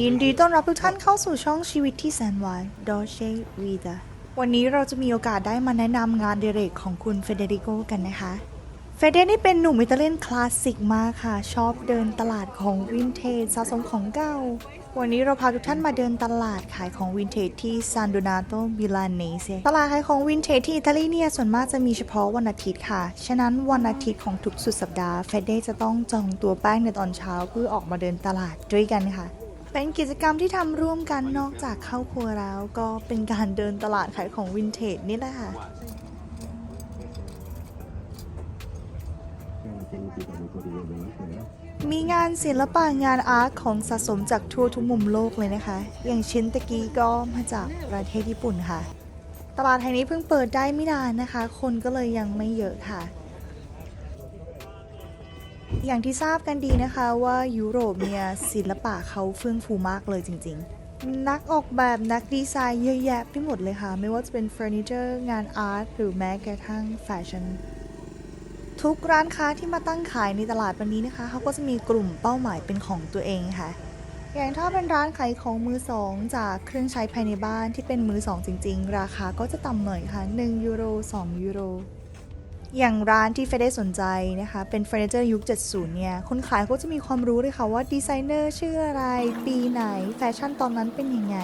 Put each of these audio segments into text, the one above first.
ยินดีต้อนรับทุกท่านเข้าสู่ช่องชีวิตที่แสนหวานดอเชวีดาวันนี้เราจะมีโอกาสได้มาแนะนำงานเดเรกของคุณเฟเดริโกกันนะคะเฟเดนี่เป็นหนุ่มอิตาเลียนคลาสสิกมากค่ะ ชอบเดินตลาดของวินเทจสะสมของเก่า วันนี้เราพาทุกท่านมาเดินตลาดขายของวินเทจที่ซานโดนาโตมิลานเนเซตลาดขายของวินเทจที่อิตาลีเนี่ยส่วนมากจะมีเฉพาะวันอาทิตย์ค่ะ ฉะนั้นวันอาทิตย์ของทุกสุดสัปดาห์เฟเดจะต้องจองตัวแป้งในตอนเช้าเพื่อออกมาเดินตลาดด้วยกันค่ะเป็นกิจกรรมที่ทำร่วมกันนอกจากเข้าครัวแล้ว ก็เป็นการเดินตลาดขายของวินเทจนี่แหละค่ะ มีงานศิลปะงานอาร์ตของสะสมจากทั่วทุกมุมโลกเลยนะคะ อย่างชิ้นตะกี้ก็มาจากประเทศญี่ปุ่นค่ะ ตลาดแห่งนี้เพิ่งเปิดได้ไม่นานนะคะ คนก็เลยยังไม่เยอะค่ะ อย่างที่ทราบกันดีนะคะว่ายุโรปเนี่ยศิลปะเขาเฟื่องฟูมากเลยจริง ๆนักออกแบบนักดีไซน์เยอะแยะไปหมดเลยค่ะ ไม่ว่าจะเป็นเฟอร์นิเจอร์ งานอาร์ต หรือแม้กระทั่งแฟชั่น ทุกร้านค้าที่มาตั้งขายในตลาดวันนี้นะคะเขาก็จะมีกลุ่มเป้าหมายเป็นของตัวเองค่ะ อย่างถ้าเป็นร้านขายของมือสองจากเครื่องใช้ภายในบ้านที่เป็นมือสองจริง ๆ ราคาก็จะต่ำหน่อยค่ะ 1 ยูโร 2 ยูโร อย่างร้านที่เฟรได้สนใจนะคะ เป็นเฟอร์นิเจอร์ยุค 70 เนี่ย คนขายก็จะมีความรู้เลยค่ะว่าดีไซเนอร์ชื่ออะไร ปีไหน แฟชั่นตอนนั้นเป็นยังไง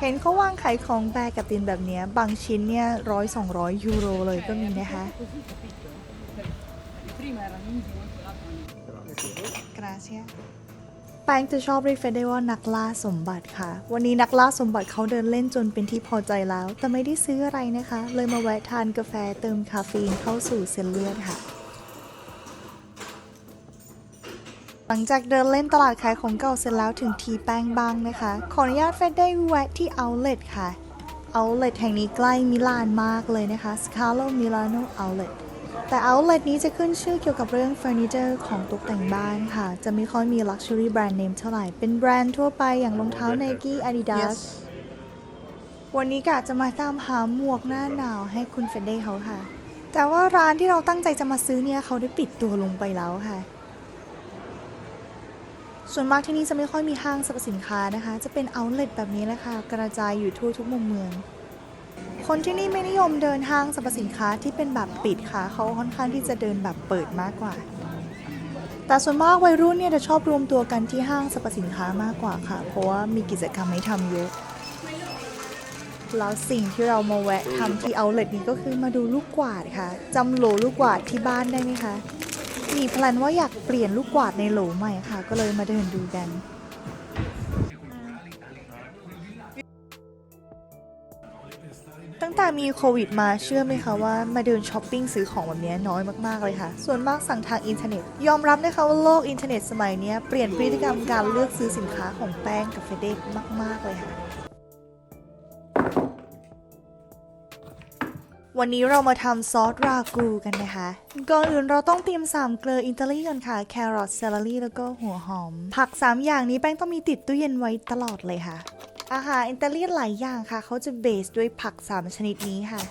เห็นเขาวางขายของแบกกับตินแบบนี้ บางชิ้นเนี่ยร้อยสองร้อยยูโรเลยก็มีนะคะาเซียแป้งจะชอบเรียกเฟรได้ว่านักล่าสมบัติค่ะ วันนี้นักล่าสมบัติเขาเดินเล่นจนเป็นที่พอใจแล้ว แต่ไม่ได้ซื้ออะไรนะคะ เลยมาแวะทานกาแฟเติมคาเฟอีนเข้าสู่เส้นเลือดค่ะ หลังจากเดินเล่นตลาดขายของเก่าเสร็จแล้วถึงทีแป้งบ้างนะคะ ขออนุญาตเฟรได้แวะที่ Outlet ค่ะ Outlet แห่งนี้ใกล้มิลานมากเลยนะคะ Scalo Milano Outlet แต่ Outlet นี้จะขึ้นชื่อเกี่ยวกับเรื่องเฟอร์นิเจอร์ของตกแต่งบ้านค่ะ จะไม่ค่อยมี Luxury Brand Name เท่าไหร่ เป็นแบรนด์ทั่วไปอย่างรองเท้า Nike Adidas วันนี้กะจะมาตามหาหมวกหน้าหนาวให้คุณเฟรนเด้เขาค่ะ แต่ว่าร้านที่เราตั้งใจจะมาซื้อเนี่ยเขาได้ปิดตัวลงไปแล้วค่ะ ส่วนมากที่นี่จะไม่ค่อยมีห้างสรรพสินค้านะคะ จะเป็นเอาท์เล็ตแบบนี้แหละค่ะ กระจายอยู่ทั่วทุกมุมเมือง คนที่นี่ไม่นิยมเดินห้างสรรพสินค้าที่เป็นแบบปิดค่ะ เขาค่อนข้างที่จะเดินแบบเปิดมากกว่า แต่ส่วนมากวัยรุ่นเนี่ยจะชอบรวมตัวกันที่ห้างสรรพสินค้ามากกว่าค่ะ เพราะว่ามีกิจกรรมให้ทำเยอะ แล้วสิ่งที่เรามาแวะทำที่เอาเล็ตนี้ก็คือมาดูลูกกวาดค่ะจำโหลลูกกวาดที่บ้านได้ไหมคะ มีแพลนว่าอยากเปลี่ยนลูกกวาดในโหลใหม่ค่ะ ก็เลยมาเดินดูกัน แต่มีโควิดมาเชื่อไหมคะว่ามาเดินช้อปปิ้งซื้อของแบบนี้น้อยมากๆเลยค่ะ ส่วนมากสั่งทางอินเทอร์เน็ต ยอมรับนะคะว่าโลกอินเทอร์เน็ตสมัยนี้เปลี่ยนพฤติกรรมการเลือกซื้อสินค้าของแป้งกับเฟเดกมาก ๆเลยค่ะวันนี้เรามาทำซอสรากูกันนะคะ ก่อนอื่นเราต้องเตรียมสามเกลืออิตาลีกันค่ะ แครอทเซลลรี่แล้วก็หัวหอม ผัก 3 อย่างนี้แป้งต้องมีติดตู้เย็นไว้ตลอดเลยค่ะ อาหารอิตาเลียนหลายอย่างค่ะ เขาจะเบสด้วยผัก 3 ชนิดนี้ค่ะ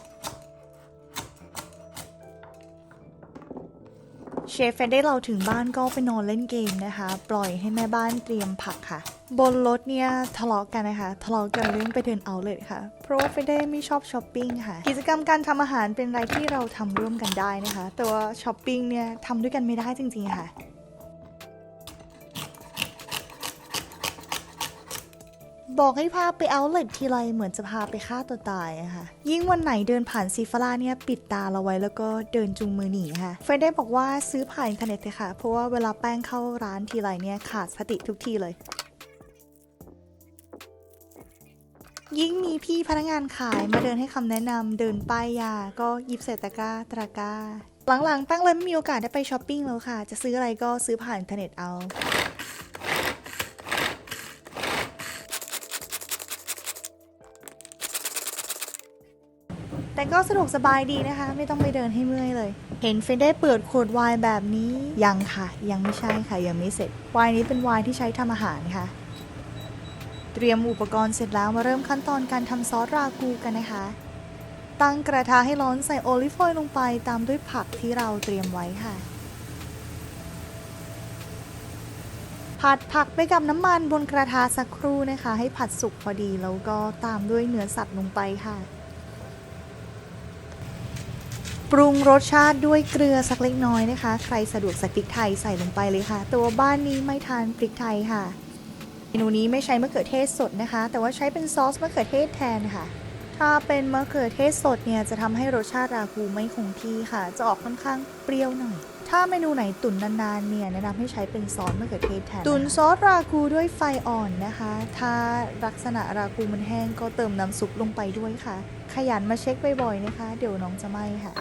เชฟเฟนได้เราถึงบ้านก็ไปนอนเล่นเกมนะคะ ปล่อยให้แม่บ้านเตรียมผักค่ะ บนรถเนี่ยทะเลาะกันนะคะ ทะเลาะกันเรื่องไปเดินเอาเลยค่ะ เพราะว่าเฟนได้ไม่ชอบช้อปปิ้งค่ะ กิจกรรมการทำอาหารเป็นอะไรที่เราทำร่วมกันได้นะคะ แต่ว่าช้อปปิ้งเนี่ยทำด้วยกันไม่ได้จริงๆค่ะ บอกให้พาไปเอาเล็ตทีไรเหมือนจะพาไปฆ่าตัวตายอะค่ะ ยิ่งวันไหนเดินผ่านซีฟาร่าเนี่ยปิดตาเราไว้แล้วก็เดินจูงมือหนีค่ะเฟรนได้บอกว่าซื้อผ่านอินเทอร์เน็ตเลยค่ะ เพราะว่าเวลาแป้งเข้าร้านทีไรเนี่ยขาดสติทุกทีเลย ยิ่งมีพี่พนักงานขายมาเดินให้คำแนะนำเดินป้ายยา ก็หยิบใส่ตะกร้าตะกร้าหลังๆแป้งเลยไม่มีโอกาสได้ไปช้อปปิ้งแล้วค่ะ จะซื้ออะไรก็ซื้อผ่านอินเทอร์เน็ตเอา ก็สะดวกสบายดีนะคะ ไม่ต้องไปเดินให้เมื่อยเลย เห็นเฟนได้เปิดขวดไวน์แบบนี้ยังค่ะ ยังไม่ใช่ค่ะยังไม่เสร็จไวน์นี้เป็นไวน์ที่ใช้ทำอาหารค่ะ เตรียมอุปกรณ์เสร็จแล้วมาเริ่มขั้นตอนการทำซอสรากูกันนะคะ ตั้งกระทะให้ร้อนใส่โอลิฟออยล์ลงไปตามด้วยผักที่เราเตรียมไว้ค่ะผผัดผักไปกับน้ำมันบนกระทะสักครู่นะคะ ให้ผัดสุกพอดีแล้วก็ตามด้วยเนื้อสัตว์ลงไปค่ะ ปรุงรสชาติด้วยเกลือสักเล็กน้อยนะคะ ใครสะดวกใส่พริกไทยใส่ลงไปเลยค่ะ ตัวบ้านนี้ไม่ทานพริกไทยค่ะ เมนูนี้ไม่ใช้มะเขือเทศสดนะคะ แต่ว่าใช้เป็นซอสมะเขือเทศแทนค่ะ ถ้าเป็นมะเขือเทศสดเนี่ยจะทำให้รสชาติรากูไม่คงที่ค่ะ จะออกค่อนข้างเปรี้ยวหน่อย ถ้าเมนูไหนตุ๋นนานๆเนี่ยแนะนำให้ใช้เป็นซอสมะเขือเทศแทน ตุ๋นซอสรากูด้วยไฟอ่อนนะคะ ถ้าลักษณะรากูมันแห้งก็เติมน้ำซุปลงไปด้วยค่ะขยันมาเช็คบ่อยๆนะคะ เดี๋ยวน้องจะไหม้ค่ะ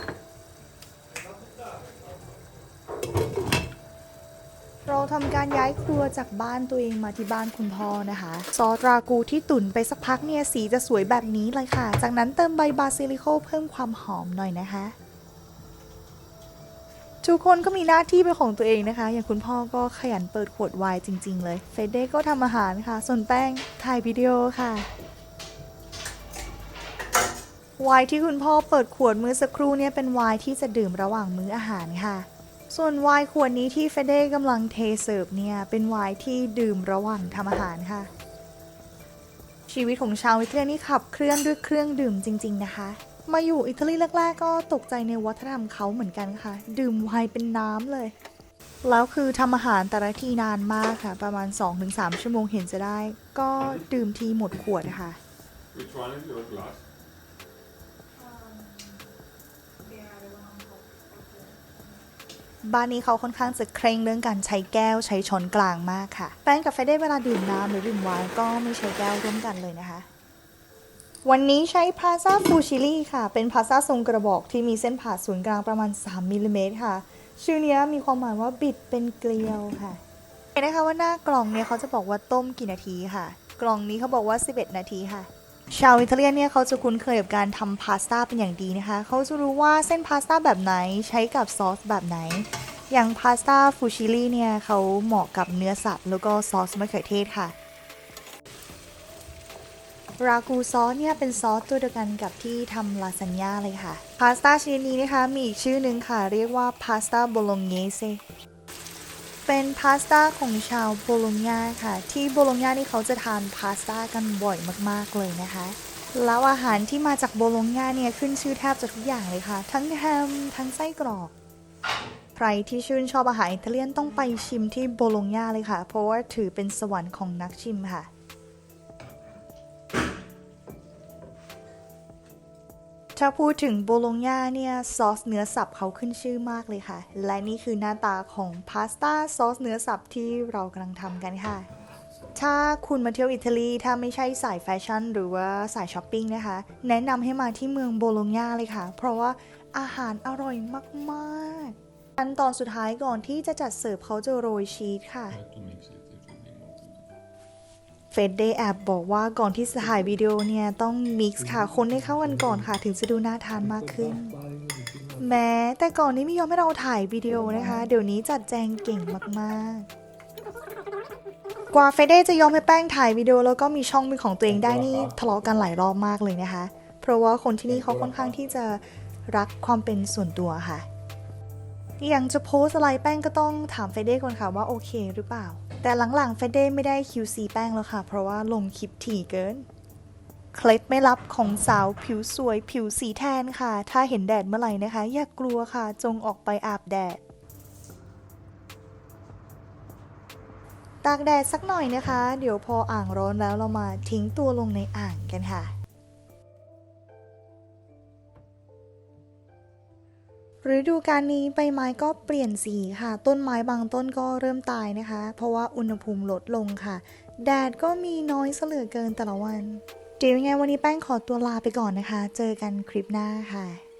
เราทำการย้ายครัวจากบ้านตัวเองมาที่บ้านคุณพ่อนะคะ ซอสรากูที่ตุ๋นไปสักพักเนี่ยสีจะสวยแบบนี้เลยค่ะ จากนั้นเติมใบบาซิลิโคเพิ่มความหอมหน่อยนะคะทุกคนก็มีหน้าที่เป็นของตัวเองนะคะ อย่างคุณพ่อก็ขยันเปิดขวดไวน์จริง ๆ เลย เฟเดก็ทำอาหารค่ะ ส่วนแป้งถ่ายวิดีโอค่ะไวน์ที่คุณพ่อเปิดขวดมือสักครู่เนี่ยเป็นไวน์ที่จะดื่มระหว่างมื้ออาหารค่ะ ส่วนไวน์ขวดนี้ที่เฟเด้กำลังเทเสิร์ฟเนี่ย เป็นไวน์ที่ดื่มระหว่างทำอาหารค่ะ ชีวิตของชาวอิตาลีนี่ขับเคลื่อนด้วยเครื่องดื่มจริง ๆ นะคะ มาอยู่อิตาลีแรกๆ ก็ตกใจในวัฒนธรรมเขาเหมือนกันค่ะ ดื่มไวน์เป็นน้ำเลย แล้วคือทำอาหารแต่ละทีนานมากค่ะ ประมาณ 2-3 ชั่วโมงเห็นจะได้ ก็ดื่มทีหมดขวดค่ะ Which one is your glass? บ้านนี้เขาค่อนข้างจะเคร่งเรื่องการใช้แก้วใช้ช้อนกลางมากค่ะ แป้งกับเฟเด้เวลาดื่มน้ำหรือดื่มไวน์ก็ไม่ใช้แก้วร่วมกันเลยนะคะ วันนี้ใช้พาซาฟูชิลี่ค่ะ เป็นพาซาทรงกระบอกที่มีเส้นผ่าศูนย์กลางประมาณ 3มิลลิเมตรค่ะ ชื่อเนี้ยมีความหมายว่าบิดเป็นเกลียวค่ะเห็นนะคะว่าหน้ากล่องเนี่ยเขาจะบอกว่าต้มกี่นาทีค่ะ กล่องนี้เขาบอกว่า 11 นาทีค่ะ ชาวอิตาเลียนเนี่ยเขาจะคุ้นเคยกับการทำพาสต้าเป็นอย่างดีนะคะ เขาจะรู้ว่าเส้นพาสต้าแบบไหนใช้กับซอสแบบไหน อย่างพาสต้าฟูชิลี่เนี่ยเขาเหมาะกับเนื้อสัตว์ แล้วก็ซอสมะเขือเทศค่ะ รากูซอสเนี่ยเป็นซอสตัวเดียวกันกับที่ทำลาซานญ่าเลยค่ะ พาสต้าชนิดนี้นะคะมีอีกชื่อหนึ่งค่ะ เรียกว่าพาสต้าโบโลเนเซ เป็นพาสต้าของชาวโบโลญญาค่ะ ที่โบโลญญานี่เขาจะทานพาสต้ากันบ่อยมากๆเลยนะคะ แล้วอาหารที่มาจากโบโลญญาเนี่ยขึ้นชื่อแทบจะทุกอย่างเลยค่ะ ทั้งแฮมทั้งไส้กรอก ใครที่ชื่นชอบอาหารอิตาเลียนต้องไปชิมที่โบโลญญาเลยค่ะ เพราะว่าถือเป็นสวรรค์ของนักชิมค่ะ ถ้าพูดถึงโบโลญญาเนี่ยซอสเนื้อสับเขาขึ้นชื่อมากเลยค่ะ และนี่คือหน้าตาของพาสต้าซอสเนื้อสับที่เรากำลังทำกันค่ะ ถ้าคุณมาเที่ยวอิตาลีถ้าไม่ใช่สายแฟชั่น หรือว่าสายช้อปปิ้งนะคะ แนะนำให้มาที่เมืองโบโลญญาเลยค่ะ เพราะว่าอาหารอร่อยมากๆขั้นตอนสุดท้ายก่อนที่จะจัดเสิร์ฟเขาจะโรยชีสค่ะ เฟดเดย์แอบบอกว่าก่อนที่จะถ่ายวิดีโอเนี่ย ต้องมิกซ์ค่ะ คนให้เข้ากันก่อนค่ะ ถึงจะดูน่าทานมากขึ้น แม้แต่ก่อนนี้ไม่ยอมให้เราถ่ายวิดีโอนะคะ เดี๋ยวนี้จัดแจงเก่งมากๆ กว่าเฟเดจะยอมให้แป้งถ่ายวิดีโอแล้วก็มีช่องเป็นของตัวเองได้นี่ทะเลาะกันหลายรอบมากเลยนะคะ เพราะว่าคนที่นี่เขาค่อนข้างที่จะรักความเป็นส่วนตัวค่ะ อย่างจะโพสอะไรแป้งก็ต้องถามเฟเด้ก่อนค่ะว่าโอเคหรือเปล่า แต่หลังๆเฟเด้ไม่ได้ QC แป้งแล้วค่ะ เพราะว่าลงคลิปถี่เกิน เคล็ดไม่ลับของสาวผิวสวยผิวสีแทนค่ะ ถ้าเห็นแดดเมื่อไหร่นะคะ อย่ากกลัวค่ะ จงออกไปอาบแดด ตากแดดสักหน่อยนะคะ เดี๋ยวพออ่างร้อนแล้วเรามาทิ้งตัวลงในอ่างกันค่ะ ฤดูการนี้ใบไม้ก็เปลี่ยนสีค่ะ ต้นไม้บางต้นก็เริ่มตายนะคะ เพราะว่าอุณหภูมิลดลงค่ะ แดดก็มีน้อยเสลือเกินแต่ละวันเดี๋ยวยังไงวันนี้แป้งขอตัวลาไปก่อนนะคะ เจอกันคลิปหน้าค่ะ